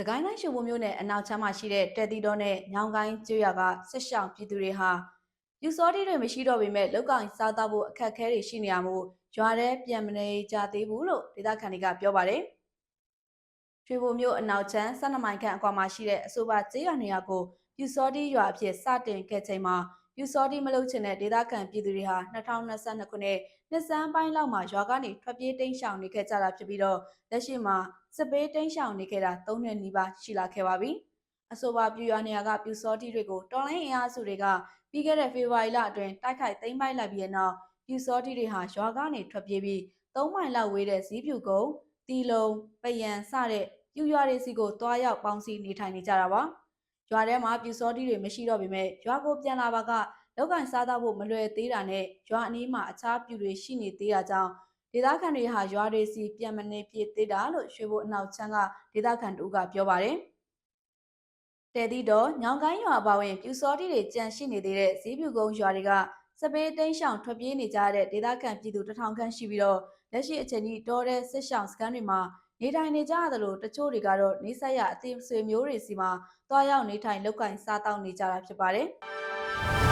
စကိုင်းတိုင်းရှိုးဘုံမြို့နယ်အနောက်ချမ်းမှာရှိတဲ့တက်တီတော်နဲ့ညောင်ကိုင်းကျွော်ကဆက်ရှောင်ပြည်သူတွေဟာယူစောတိတွေမရှိတော့ပေမဲ့လောက်ကင်စားတော့ဖို့အခက်အခဲတွေရှိနေရမို့ရွာထဲပြန်မနေကြသေးဘူးလို့ဒေသခံတွေကပြောပါတယ်။ရွှေဘုံမြို့အနောက်ချမ်း12မိုင်ခန့်အကွာမှာရှိတဲ့အဆိုပါကျေးရွာနေရာကိုယူစောတိရွာအဖြစ်စတင်ခဲ့ချိန်မှာ ယူစောတိမလုပ်ချင်တဲ့ဒေသခံပြည်သူတွေဟာ2022ခုနှစ်နှစ်စန်းပိုင်းလောက်မှာရွာကနေထွက်ပြေးတိမ်းရှောင်နေခဲ့ကြတာဖြစ်ပြီးတော့လက်ရှိမှာစစ်ပေးတိမ်းရှောင်နေခဲ့တာ၃နှစ်နီးပါးရှိလာခဲ့ပါပြီ။အဆိုပါပြူရွာနေရာကပြူစောတိတွေကိုတော်လိုင်းအင်အားစုတွေကပြီးခဲ့တဲ့ဖေဖော်ဝါရီလအတွင်းတိုက်ခိုက်သိမ်းပိုက်လိုက်ပြီးတဲ့နောက်ပြူစောတိတွေဟာရွာကနေထွက်ပြေးပြီး၃မိုင်လောက်ဝေးတဲ့ဇီးပြူကုန်းတီလုံပယံစတဲ့ပြူရွာတွေစီကိုတွားရောက်ပေါင်းစည်းနေထိုင်နေကြတာပါ။ ရွာထဲမှာပြူစောတိတွေမရှိတော့ပေမဲ့ရွာကိုပြန်လာပါကလောက်ကန်စားတော့ဖို့မလွယ်သေးတာနဲ့ရွာအနီးမှာအခြားပြူတွေရှိနေသေးတာကြောင့်ဒေသခံတွေဟာရွာတွေစီပြန်မနေပြစ်သေးတာလို့ရွှေဘိုအနောက်ချမ်းကဒေသခံတို့ကပြောပါတယ်။တဲသီတော့ညောင်ကိုင်းရွာအပါဝင်ပြူစောတိတွေကြန့်ရှိနေသေးတဲ့ဈေးပြူကုန်းရွာတွေကစပေးတိန်းရှောင်ထွက်ပြေးနေကြတဲ့ဒေသခံပြည်သူတထောင်ခန့်ရှိပြီးတော့လက်ရှိအချိန်ကြီးတောတဲ့စစ်ရှောင်စခန်းတွေမှာ နေထိုင်နေကြရသလိုတချို့တွေကတော့နေဆက်ရအသေးဆွေမျိုးတွေစီမှာတွားရောက်နေထိုင်လောက်ကင်စားတောက်နေကြတာဖြစ်ပါတယ်။